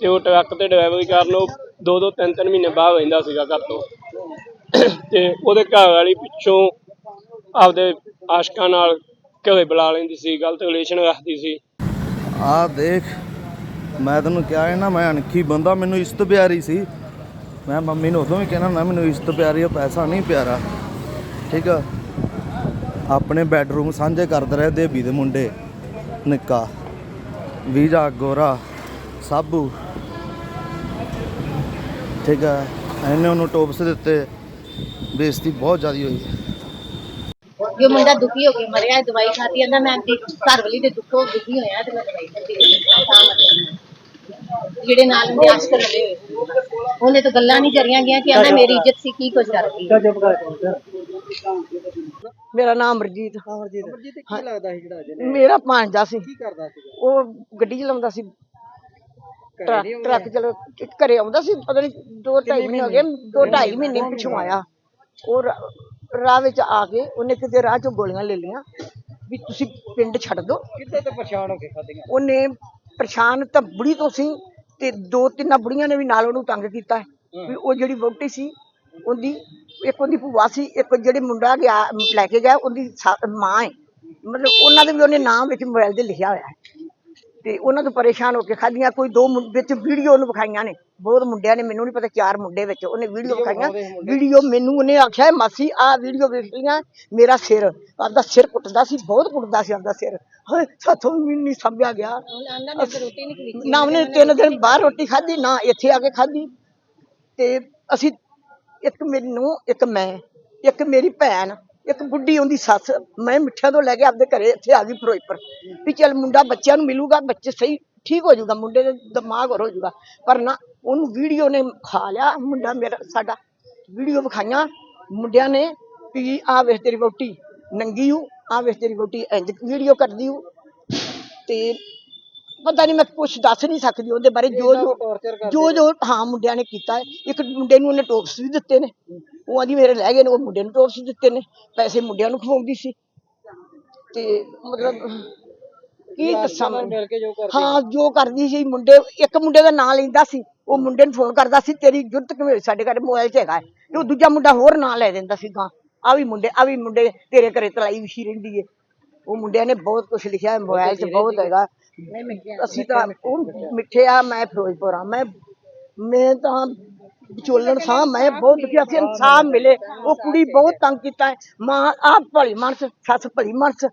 ਤੇ ਉਹ ਟਰੱਕ ਤੇ ਡਰਾਈਵਰੀ ਕਰਨ ਉਹ ਦੋ ਦੋ ਤਿੰਨ ਤਿੰਨ ਮਹੀਨੇ ਬਾਹਰ ਰਹਿੰਦਾ ਸੀਗਾ ਘਰ ਤੋਂ। ਤੇ ਉਹਦੇ ਘਰ ਵਾਲੀ ਪਿੱਛੋਂ ਆਪਦੇ ਆਸ਼ਕਾਂ ਨਾਲ ਘਰੇ ਬੁਲਾ ਲੈਂਦੀ ਸੀ, ਗਲਤ ਰਿਲੇਸ਼ਨ ਰੱਖਦੀ ਸੀ। ਆ ਦੇਖ, ਮੈਂ ਤੈਨੂੰ ਕਿਹਾ ਹੈ ਨਾ, ਮੈਂ ਅਣਖੀ ਬੰਦਾ, ਮੈਨੂੰ ਇਸ਼ਤ ਪਿਆਰੀ ਸੀ। ਮੈਂ ਮੰਮੀ ਨੂੰ ਉਦੋਂ ਵੀ ਕਹਿਣਾ ਨਾ, ਮੈਨੂੰ ਇਸ਼ਤ ਪਿਆਰੀ ਆ ਪੈਸਾ ਨਹੀਂ ਪਿਆਰਾ। ਠੀਕ ਆ? ਆਪਣੇ ਬੈਡਰੂਮ ਸਾਂਝੇ ਕਰਦੇ ਰਹੇ ਦੇਬੀ ਦੇ ਮੁੰਡੇ, ਨਿੱਕਾ। ਵੀਰਾ ਗੋਰਾ। ਸਾਬੂ। ਠੀਕ ਆ ਇਹਨੇ ਉਹਨੂੰ ਟੋਪਸ ਦਿੱਤੇ। ਬੇਇੱਜ਼ਤੀ ਬਹੁਤ ਜ਼ਿਆਦੀ ਹੋਈ। ਜੋ ਮੁੰਡਾ ਦੁਖੀ ਹੋ ਕੇ ਮਰਿਆ ਹੈ, ਦਵਾਈ ਖਾਦੀ ਕਹਿੰਦਾ ਮੈਂ ਆਪਣੀ ਘਰ ਵਾਲੀ ਦੇ ਦੁੱਖੋਂ ਦੁਖੀ ਹੋਇਆ ਤੇ ਮੈਂ ਦਵਾਈ ਤਾਂ ਮਰਿਆ ਜਿਹੜੇ ਨਾਲ ਉਹਦੇ ਆਸ਼ਕ ਲੜੇ ਹੋਏ ਉਹਨੇ ਤਾਂ ਗੱਲਾਂ ਨਹੀਂ ਕਰੀਆਂ ਗਿਆ ਕਿ ਕਹਿੰਦਾ ਮੇਰੀ ਇੱਜ਼ਤ ਸੀ ਕੀ ਕੁਝ ਕਰਦੀ ਮੇਰਾ ਨਾਮ ਅਮਰਜੀਤ। ਅਮਰਜੀਤ ਅਮਰਜੀਤ ਕੀ ਲੱਗਦਾ ਸੀ ਜਿਹੜਾ ਮੇਰਾ ਭਾਂਜਾ ਸੀ। ਕੀ ਕਰਦਾ ਸੀਗਾ? ਉਹ ਗੱਡੀ ਚਲਾਉਂਦਾ ਸੀ। ਟਰੱਕ ਟਰੱਕ ਚਲੋ ਘਰੇ ਆਉਂਦਾ ਸੀ ਪਤਾ ਨਹੀਂ ਦੋ ਢਾਈ ਮਹੀਨੇ ਹੋ ਗਏ ਦੋ ਢਾਈ ਮਹੀਨੇ? ਪਿਛੋਂ ਆਇਆ। ਉਹ ਰਾਹ ਵਿੱਚ ਆ ਕੇ ਉਹਨੇ ਕਿਤੇ ਰਾਹ ਚੋਂ ਗੋਲੀਆਂ ਲੈ ਲਈਆਂ ਵੀ ਤੁਸੀਂ ਪਿੰਡ ਛੱਡ ਦਿਓ ਕਿੱਥੇ ਤੇ ਪਰੇਸ਼ਾਨ ਹੋ ਕੇ ਖਾਦੀਆਂ ਉਹਨੇ ਪਰੇਸ਼ਾਨ ਤਾਂ ਬੁੜੀ ਤੋਂ ਸੀ ਤੇ ਦੋ ਤਿੰਨਾਂ ਬੁੜੀਆਂ ਨੇ ਵੀ ਨਾਲ ਉਹਨੂੰ ਤੰਗ ਕੀਤਾ। ਵੀ ਉਹ ਜਿਹੜੀ ਵਹੁਟੀ ਸੀ ਉਹਦੀ ਇੱਕ ਉਹਦੀ ਭੂਆ ਸੀ ਇੱਕ ਜਿਹੜੇ ਮੁੰਡਾ ਗਿਆ ਲੈ ਕੇ ਗਿਆ ਉਹਦੀ ਮਾਂ ਹੈ ਮਤਲਬ ਉਹਨਾਂ ਦੇ ਵੀ ਉਹਨੇ ਨਾਮ ਵਿੱਚ ਮੋਬਾਈਲ ਤੇ ਲਿਖਿਆ ਹੋਇਆ ਹੈ। ਤੇ ਉਹਨਾਂ ਤੋਂ ਪਰੇਸ਼ਾਨ ਹੋ ਕੇ ਖਾਦੀਆਂ ਕੋਈ ਦੋ ਮੁੰ- ਵਿੱਚ ਵੀਡੀਓ ਉਹਨੂੰ ਵਿਖਾਈਆਂ ਨੇ। ਬਹੁਤ ਮੁੰਡਿਆਂ ਨੇ ਮੈਨੂੰ ਨਹੀਂ ਪਤਾ ਚਾਰ ਮੁੰਡੇ ਵਿੱਚ ਉਹਨੇ ਵੀਡੀਓ ਵਿਖਾਈਆਂ। ਵੀਡੀਓ ਮੈਨੂੰ ਉਹਨੇ ਆਖਿਆ ਮਾਸੀ ਆਹ ਵੀਡੀਓ ਵੇਖ ਲਈਆਂ ਮੇਰਾ ਸਿਰ। ਆਪਦਾ ਸਿਰ ਕੁੱਟਦਾ ਸੀ ਬਹੁਤ ਕੁੱਟਦਾ ਸੀ ਆਪਦਾ ਸਿਰ। ਹਾਏ ਸਾਥੋਂ ਵੀ ਨਹੀਂ ਸੰਭਿਆ ਗਿਆ। ਉਹਨਾਂ ਨੇ ਰੋਟੀ ਨਹੀਂ ਖਰੀਦੀ। ਨਾ ਉਹਨੇ ਤਿੰਨ ਦਿਨ ਬਾਹਰ ਰੋਟੀ ਖਾਧੀ ਨਾ ਇੱਥੇ ਆ ਕੇ ਖਾਧੀ। ਤੇ ਅਸੀਂ ਇੱਕ ਮੈਨੂੰ ਇੱਕ ਮੈਂ ਇੱਕ ਮੇਰੀ ਭੈਣ। ਇੱਕ ਬੁੱਢੀ ਉਹਦੀ ਸੱਸ ਮੈਂ ਮਿੱਠਿਆਂ ਤੋਂ ਲੈ ਕੇ ਆਪਦੇ ਘਰੇ ਇੱਥੇ ਆ ਗਈ ਫਿਰੋਜ਼ਪੁਰ। ਵੀ ਚੱਲ ਮੁੰਡਾ ਬੱਚਿਆਂ ਨੂੰ ਮਿਲੂਗਾ ਬੱਚੇ ਸਹੀ ਠੀਕ ਹੋ ਜਾਊਗਾ ਮੁੰਡੇ ਦਾ ਦਿਮਾਗ ਹੋਰ ਹੋ ਜਾਊਗਾ। ਪਰ ਨਾ ਉਹਨੂੰ ਵੀਡੀਓ ਨੇ ਖਾ ਲਿਆ ਮੁੰਡਾ ਮੇਰਾ ਸਾਡਾ ਵੀਡੀਓ ਵਿਖਾਈਆਂ। ਮੁੰਡਿਆਂ ਨੇ ਵੀ ਆ ਵੇਖ ਤੇਰੀ ਵਹੁਟੀ ਨੰਗੀ ਹੂੰ ਆ ਵੇਖ ਤੇਰੀ ਵਹੁਟੀ ਇੰਜ ਵੀਡੀਓ ਕਰਦੀ ਹੂੰ। ਤੇ ਪਤਾ ਨਹੀਂ ਮੈਂ ਕੁਛ ਦੱਸ ਨਹੀਂ ਸਕਦੀ ਉਹਦੇ ਬਾਰੇ ਜੋ ਜੋ ਜੋ ਜੋ ਹਾਂ ਮੁੰਡਿਆਂ ਨੇ ਕੀਤਾ ਹੈ। ਇੱਕ ਮੁੰਡੇ ਨੂੰ ਉਹਨੇ ਟੋਪਸ ਵੀ ਦਿੱਤੇ ਨੇ। ਉਹ ਆਂਦੀ ਮੇਰੇ ਲੈ ਗਏ ਨੇ ਉਹ ਮੁੰਡੇ ਨੂੰ ਟੋਪਸ ਦਿੱਤੇ ਨੇ ਪੈਸੇ ਮੁੰਡਿਆਂ ਨੂੰ ਖਵਾਉਂਦੀ ਸੀ। ਤੇ ਮਤਲਬ ਕੀ ਦੱਸਾਂ ਮੈਂ? ਮਿਲ ਕੇ ਜੋ ਕਰਦੇ ਹਾਂ ਜੋ ਕਰਦੀ ਸੀ ਮੁੰਡੇ ਇੱਕ ਮੁੰਡੇ ਦਾ ਨਾਂ ਲੈਂਦਾ ਸੀ ਉਹ ਮੁੰਡੇ ਨੂੰ ਫੋਨ ਕਰਦਾ ਸੀ ਤੇਰੀ ਜੁੱਤ ਕਿਵੇਂ ਹੋਈ? ਸਾਡੇ ਘਰੇ ਮੋਬਾਈਲ 'ਚ ਹੈਗਾ ਹੈ। ਤੇ ਉਹ ਦੂਜਾ ਮੁੰਡਾ ਹੋਰ ਨਾਂ ਲੈ ਦਿੰਦਾ ਸੀ ਗਾਂ ਆ ਵੀ ਮੁੰਡੇ ਆ ਵੀ ਮੁੰਡੇ ਤੇਰੇ ਘਰੇ ਤਲਾਈ ਵਿਛੀ ਰਹਿੰਦੀ ਏ। ਉਹ ਮੁੰਡਿਆਂ ਨੇ ਬਹੁਤ ਕੁਝ ਲਿਖਿਆ ਮੋਬਾਈਲ 'ਚ ਬਹੁਤ ਹੈਗਾ। ਅਸੀਂ ਤਾਂ ਉਹ ਮਿੱਠੇ ਆ ਮੈਂ ਫਿਰੋਜ਼ਪੁਰ ਆ ਮੈਂ ਮੈਂ ਤਾਂ ਵਿਚੋਲਣ ਸਾਂ ਮੈਂ ਬਹੁਤ ਦੁਖਿਆ ਸੀ ਇਨਸਾਫ ਮਿਲੇ। ਉਹ ਕੁੜੀ ਬਹੁਤ ਤੰਗ ਕੀਤਾ ਹੈ। ਮਾਂ ਆ ਭਲੀ ਮਨਸ ਸੱਸ ਭਲੀ ਮਨਸ।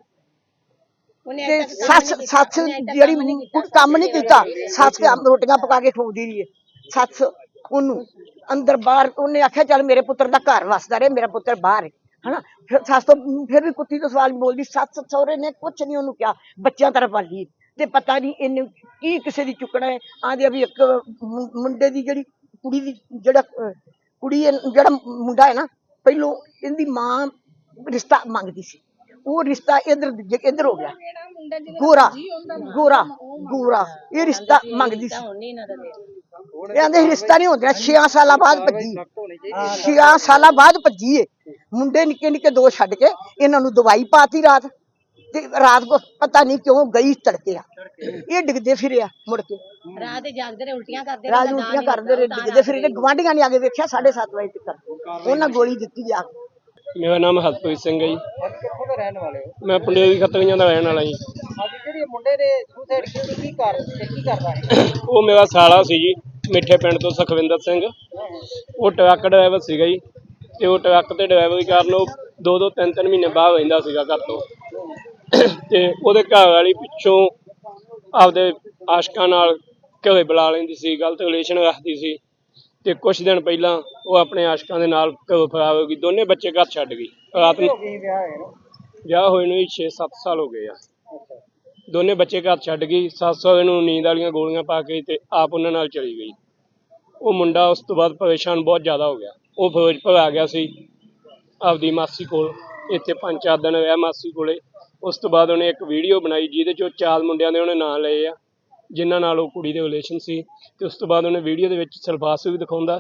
ਉਹਨੇ ਤੇ ਸੱਸ ਸੱਸ ਜਿਹੜੀ ਕੋਈ ਕੰਮ ਨਹੀਂ ਕੀਤਾ ਸੱਸ ਆਪ ਰੋਟੀਆਂ ਪਕਾ ਕੇ ਖਵਾਉਂਦੀ ਰਹੀ ਹੈ। ਸੱਸ ਉਹਨੂੰ ਅੰਦਰ ਬਾਹਰ ਉਹਨੇ ਆਖਿਆ ਚੱਲ ਮੇਰੇ ਪੁੱਤਰ ਦਾ ਘਰ ਵਸਦਾ ਰਹੇ ਮੇਰਾ ਪੁੱਤਰ ਬਾਹਰ ਹੈ ਹਨਾ? ਫਿਰ ਸੱਸ ਤੋਂ ਫਿਰ ਵੀ ਕੁੱਤੀ ਤੋਂ ਸਵਾਲ ਬੋਲਦੀ ਸੱਸ ਸਹੁਰੇ ਨੇ ਕੁਝ ਨਹੀਂ ਉਹਨੂੰ ਕਿਹਾ ਬੱਚਿਆਂ ਤਰ੍ਹਾਂ ਪਾਲੀ ਤੇ ਪਤਾ ਨਹੀਂ ਇਹਨੇ ਕੀ ਕਿਸੇ ਦੀ ਚੁੱਕਣਾ ਹੈ। ਆਂਦੇ ਵੀ ਇੱਕ ਮੁੰਡੇ ਦੀ ਜਿਹੜੀ ਕੁੜੀ ਦੀ ਜਿਹੜਾ ਅਹ, ਕੁੜੀ ਹੈ, ਜਿਹੜਾ ਮੁੰਡਾ ਹੈ ਨਾ ਪਹਿਲੋਂ ਇਹਦੀ ਮਾਂ ਰਿਸ਼ਤਾ ਮੰਗਦੀ ਸੀ। ਉਹ ਰਿਸ਼ਤਾ ਇਧਰ ਇਧਰ ਹੋ ਗਿਆ। ਗੋਰਾ ਗੋਰਾ ਗੋਰਾ ਇਹ ਰਿਸ਼ਤਾ ਮੰਗਦੀ ਸੀ। ਕਹਿੰਦੇ ਰਿਸ਼ਤਾ ਨਹੀਂ ਹੁੰਦਾ 6 ਸਾਲਾਂ ਬਾਅਦ ਭੱਜੀ। 6 ਸਾਲਾਂ ਬਾਅਦ ਭੱਜੀ ਏ ਮੁੰਡੇ ਨਿੱਕੇ ਨਿੱਕੇ ਦੋ ਛੱਡ ਕੇ ਇਹਨਾਂ ਨੂੰ ਦਵਾਈ ਪਾਤੀ ਰਾਤ। ਤੇ ਰਾਤ ਕੋ ਪਤਾ ਨਹੀਂ ਕਿਉਂ ਗਈ ਤੜਕੇ ਆ। ਇਹ ਡਿੱਗਦੇ ਫਿਰਿਆ ਮੁੜ ਕੇ। ਰਾਤ ਦੇ ਜਾਗਦੇ ਰਹੇ ਉਲਟੀਆਂ ਕਰਦੇ ਰਾਜ ਉਲਟੀਆਂ ਕਰਦੇ ਰਹੇ ਡਿੱਗਦੇ ਫਿਰੇ ਗਵਾਂਢੀਆਂ ਨੇ ਆ ਕੇ ਵੇਖਿਆ 7:30 ਵਜੇ ਤੱਕ। ਉਹਨਾਂ ਗੋਲੀ ਦਿੱਤੀ ਜਾ ਕੇ ਮੇਰਾ ਨਾਮ ਹਰਪ੍ਰੀਤ ਸਿੰਘ ਹੈ ਜੀ। ਕਿੱਥੋਂ ਦੇ ਰਹਿਣ ਵਾਲੇ ਹੋ ਮੈਂ ਪੰਡੇਰੀ ਖੱਤਰੀਆਂ ਦਾ ਰਹਿਣ ਵਾਲਾ ਜੀ। ਅੱਜ ਜਿਹੜੀ ਇਹ ਮੁੰਡੇ ਨੇ ਸੁਸਾਈਡ ਕੀਤੀ ਕੀ ਕਰ ਤੇ ਕੀ ਕਰਦਾ ਹੈ ਉਹ ਮੇਰਾ ਸਾਲਾ ਸੀ ਜੀ ਮਿੱਠੇ ਪਿੰਡ ਤੋਂ ਸੁਖਵਿੰਦਰ ਸਿੰਘ। ਉਹ ਟਰੱਕ ਡਰਾਈਵਰ ਸੀਗਾ ਜੀ ਤੇ ਉਹ ਟਰੱਕ ਤੇ ਡਰਾਈਵਰੀ ਕਰਨ ਉਹ ਦੋ ਦੋ ਤਿੰਨ ਤਿੰਨ ਮਹੀਨੇ ਬਾਹਰ ਰਹਿੰਦਾ ਸੀਗਾ ਘਰ ਤੋਂ। ਤੇ ਉਹਦੇ ਘਰ ਵਾਲੀ ਪਿੱਛੋਂ ਆਪਦੇ ਆਸ਼ਕਾਂ ਨਾਲ ਘਰੇ ਬੁਲਾ ਲੈਂਦੀ ਸੀ ਗਲਤ ਰਿਲੇਸ਼ਨ ਰੱਖਦੀ ਸੀ ਤੇ ਕੁਝ ਦਿਨ ਪਹਿਲਾਂ ਉਹ ਆਪਣੇ ਆਸ਼ਕਾਂ ਦੇ ਨਾਲ ਘਰੋਂ ਫਰਾਰ ਹੋ ਗਈ ਦੋਨੇ ਬੱਚੇ ਘਰ ਛੱਡ ਗਈ ਰਾਤ ਨੂੰ ਵਿਆਹ ਹੋਏ ਨੂੰ 6-7 ਸਾਲ ਹੋ ਗਏ ਆ। ਦੋਨੇ ਬੱਚੇ ਘਰ ਛੱਡ ਗਈ ਸੱਸ ਸਹੁਰੇ ਨੂੰ ਨੀਂਦ ਵਾਲੀਆਂ ਗੋਲੀਆਂ ਪਾ ਕੇ ਤੇ ਆਪ ਉਹਨਾਂ ਨਾਲ ਚਲੀ ਗਈ। ਉਹ ਮੁੰਡਾ ਉਸ ਤੋਂ ਬਾਅਦ ਪਰੇਸ਼ਾਨ ਬਹੁਤ ਜ਼ਿਆਦਾ ਹੋ ਗਿਆ। ਉਹ ਫਿਰੋਜ਼ਪੁਰ ਆ ਗਿਆ ਸੀ ਆਪਦੀ ਮਾਸੀ ਕੋਲ ਇੱਥੇ ਪੰਜ ਚਾਰ ਦਿਨ ਰਿਹਾ ਮਾਸੀ ਕੋਲੇ। ਉਸ ਤੋਂ ਬਾਅਦ ਉਹਨੇ ਇੱਕ ਵੀਡੀਓ ਬਣਾਈ ਜਿਹਦੇ ਚੋਂ ਚਾਰ ਮੁੰਡਿਆਂ ਦੇ ਉਹਨੇ ਨਾਂ ਲਏ ਆ ਜਿਨ੍ਹਾਂ ਨਾਲ ਉਹ ਕੁੜੀ ਦੇ ਰਿਲੇਸ਼ਨ ਸੀ। ਤੇ ਉਸ ਤੋਂ ਬਾਅਦ ਉਹਨੇ ਵੀਡੀਓ ਦੇ ਵਿੱਚ ਸਲਫਾਸ ਵੀ ਦਿਖਾਉਂਦਾ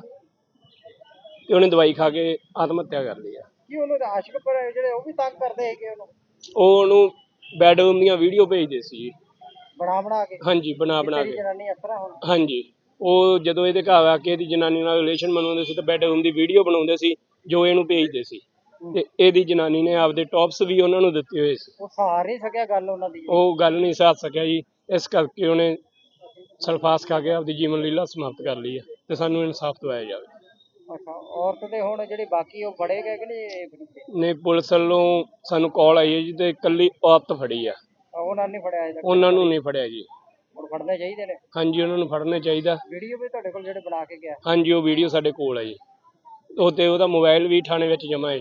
ਤੇ ਉਹਨੇ ਦਵਾਈ ਖਾ ਕੇ ਆਤਮ ਹੱਤਿਆ ਕਰ ਲਈ ਆ। ਕੀ ਉਹਨੂੰ ਆਸ਼ਿਕ ਪਰ ਜਿਹੜੇ ਉਹ ਵੀ ਤੰਗ ਕਰਦੇ ਹੈਗੇ ਉਹਨੂੰ? ਉਹ ਉਹਨੂੰ ਬੈਡਰੂਮ ਦੀਆਂ ਵੀਡੀਓ ਭੇਜਦੇ ਸੀ ਜੀ। ਬਣਾ ਬਣਾ ਕੇ? ਹਾਂਜੀ ਬਣਾ ਬਣਾ ਕੇ। ਜਨਾਨੀ ਹੁਣ? ਹਾਂਜੀ ਉਹ ਜਦੋਂ ਇਹਦੇ ਘਰ ਆ ਕੇ ਇਹਦੀ ਜਨਾਨੀ ਨਾਲ ਰਿਲੇਸ਼ਨ ਬਣਾਉਂਦੇ ਸੀ ਤਾਂ ਬੈਡਰੂਮ ਦੀ ਵੀਡੀਓ ਬਣਾਉਂਦੇ ਸੀ ਜੋ ਇਹਨੂੰ ਭੇਜਦੇ ਸੀ। ਤੇ ਇਹਦੀ ਜਨਾਨੀ ਨੇ ਆਪਦੇ ਟੌਪਸ ਵੀ ਉਹਨਾਂ ਨੂੰ ਦਿੱਤੇ ਹੋਏ ਸੀ। ਉਹ ਸਾਰ ਨਹੀਂ ਸਕਿਆ ਗੱਲ ਉਹਨਾਂ ਦੀ। ਉਹ ਗੱਲ ਨਹੀਂ ਸਾਧ ਸਕਿਆ ਜੀ। ਇਸ ਕਰਕੇ ਉਹਨੇ ਸਲਫਾਸ ਖਾ ਕੇ ਆਪਦੀ ਜੀਵਨ ਲੀਲਾ ਸਮਾਪਤ ਕਰ ਲਈ ਹੈ ਤੇ ਸਾਨੂੰ ਇਨਸਾਫ ਦਿਵਾਇਆ ਜਾਵੇ। ਅੱਛਾ ਔਰਤ ਦੇ ਹੁਣ ਜਿਹੜੇ ਬਾਕੀ ਉਹ ਫੜੇ ਗਏ ਕਿ ਨਹੀਂ? ਨੇ ਪੁਲਿਸ ਵੱਲੋਂ ਸਾਨੂੰ ਕਾਲ ਆਈ ਹੈ ਜੀ ਤੇ ਇਕੱਲੀ ਔਰਤ ਫੜੀ ਆ। ਆ, ਉਹਨਾਂ ਨੇ ਫੜਿਆ ਅਜੇ ਤੱਕ? ਉਹਨਾਂ ਨੂੰ ਨਹੀਂ ਫੜਿਆ ਜੀ। ਹੁਣ ਫੜਨੇ ਚਾਹੀਦੇ ਨੇ? ਹਾਂਜੀ ਉਹਨਾਂ ਨੂੰ ਫੜਨਾ ਚਾਹੀਦਾ। ਵੀਡੀਓ ਵੀ ਤੁਹਾਡੇ ਕੋਲ ਜਿਹੜੇ ਬਣਾ ਕੇ ਗਿਆ। ਹਾਂਜੀ ਉਹ ਵੀਡੀਓ ਸਾਡੇ ਕੋਲ ਹੈ ਜੀ। ਉਹ ਤੇ ਉਹਦਾ ਮੋਬਾਈਲ ਵੀ ਥਾਣੇ ਵਿੱਚ ਜਮ੍ਹਾਂ ਹੈ।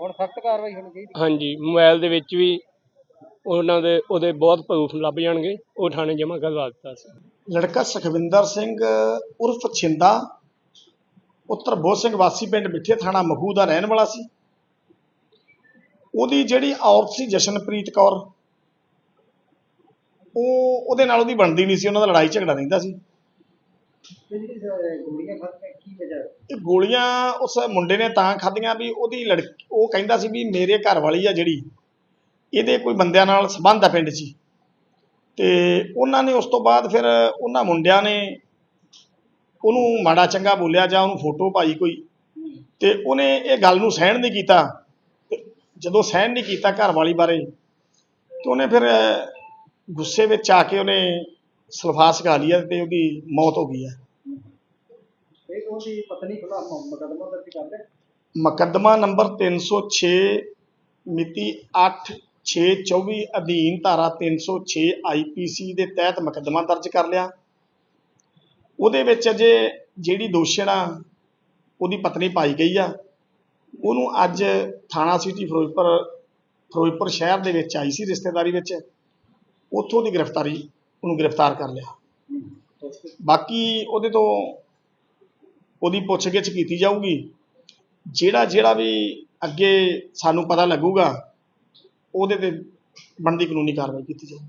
ਹੁਣ ਸਖਤ ਕਾਰਵਾਈ ਹੋਣੀ ਚਾਹੀਦੀ। ਹਾਂਜੀ ਮੋਬਾਈਲ ਦੇ ਵਿੱਚ ਵੀ ਉਹਨਾਂ ਦੇ ਉਹਦੇ ਬਹੁਤ ਪ੍ਰੂਫ ਲੱਭ ਜਾਣਗੇ ਉਹ ਥਾਣੇ ਜਮ੍ਹਾਂ ਕਰਵਾ ਦਿੱਤਾ ਸੀ। ਲੜਕਾ ਸੁਖਵਿੰਦਰ ਸਿੰਘ ਉਰਫ ਛਿੰਦਾ ਪੁੱਤਰ ਬੋਧ ਸਿੰਘ ਵਾਸੀ ਪਿੰਡ ਮਿੱਠੇ ਥਾਣਾ ਮਖੂ ਦਾ ਰਹਿਣ ਵਾਲਾ ਸੀ। ਉਹਦੀ ਜਿਹੜੀ ਔਰਤ ਸੀ ਜਸ਼ਨਪ੍ਰੀਤ ਕੌਰ ਉਹ ਉਹਦੇ ਨਾਲ ਉਹਦੀ ਬਣਦੀ ਨਹੀਂ ਸੀ ਉਹਨਾਂ ਦਾ ਲੜਾਈ ਝਗੜਾ ਰਹਿੰਦਾ ਸੀ ਜਿਹੜੀ ਗੋਲੀਆਂ ਖਾਧੀਆਂ ਕੀ ਵਜ੍ਹਾ ਇਹ ਗੋਲੀਆਂ ਉਸ ਮੁੰਡੇ ਨੇ ਤਾਂ ਖਾਧੀਆਂ ਵੀ, ਉਹਦੀ ਲੜਕੀ, ਉਹ ਕਹਿੰਦਾ ਸੀ ਵੀ ਮੇਰੇ ਘਰ ਵਾਲੀ ਆ ਜਿਹੜੀ, ਇਹਦੇ ਕੋਈ ਬੰਦਿਆਂ ਨਾਲ ਸੰਬੰਧ ਆ ਪਿੰਡ 'ਚ। ਤੇ ਉਹਨਾਂ ਨੇ ਉਸ ਤੋਂ ਬਾਅਦ ਫਿਰ ਉਹਨਾਂ ਮੁੰਡਿਆਂ ਨੇ ਉਹਨੂੰ ਮਾੜਾ ਚੰਗਾ ਬੋਲਿਆ ਜਾਂ ਉਹਨੂੰ ਫੋਟੋ ਪਾਈ ਕੋਈ। ਤੇ ਉਹਨੇ ਇਹ ਗੱਲ ਨੂੰ ਸਹਿਣ ਨਹੀਂ ਕੀਤਾ। ਜਦੋਂ ਸਹਿਣ ਨਹੀਂ ਕੀਤਾ ਘਰ ਵਾਲੀ ਬਾਰੇ, ਤੇ ਉਹਨੇ ਫਿਰ ਗੁੱਸੇ ਵਿੱਚ ਆ ਕੇ ਉਹਨੇ ਸਲਫਾਸ ਖਾ ਲਿਆ ਤੇ ਉਹਦੀ ਮੌਤ ਹੋ ਗਈ ਹੈ। ਇਹ ਉਹਦੀ ਪਤਨੀ ਖਿਲਾਫ ਮੁਕੱਦਮਾ ਦਰਜ ਕਰ ਲਿਆ। ਮੁਕੱਦਮਾ ਨੰਬਰ 306 ਮਿਤੀ 8/6/24 ਅਧੀਨ ਧਾਰਾ 306 ਆਈਪੀਸੀ ਦੇ ਤਹਿਤ ਮੁਕੱਦਮਾ ਦਰਜ ਕਰ ਲਿਆ। ਉਹਦੇ ਵਿੱਚ ਅਜੇ ਜਿਹੜੀ ਦੋਸ਼ਣ ਆ ਉਹਦੀ ਪਤਨੀ ਪਾਈ ਗਈ ਆ। ਉਹਨੂੰ ਅੱਜ ਥਾਣਾ ਸਿਟੀ ਫਿਰੋਜ਼ਪੁਰ ਫਿਰੋਜ਼ਪੁਰ ਸ਼ਹਿਰ ਦੇ ਵਿੱਚ ਆਈ ਸੀ ਰਿਸ਼ਤੇਦਾਰੀ ਵਿੱਚ। ਉੱਥੋਂ ਦੀ ਗ੍ਰਿਫਤਾਰੀ ਉਹਨੂੰ ਗ੍ਰਿਫਤਾਰ ਕਰ ਲਿਆ। ਬਾਕੀ ਉਹਦੇ ਤੋਂ ਉਹਦੀ ਪੁੱਛਗਿੱਛ ਕੀਤੀ ਜਾਊਗੀ। ਜਿਹੜਾ ਜਿਹੜਾ ਵੀ ਅੱਗੇ ਸਾਨੂੰ ਪਤਾ ਲੱਗੂਗਾ, ਉਹਦੇ ਤੇ ਬਣਦੀ ਕਾਨੂੰਨੀ ਕਾਰਵਾਈ ਕੀਤੀ ਜਾਊਗੀ।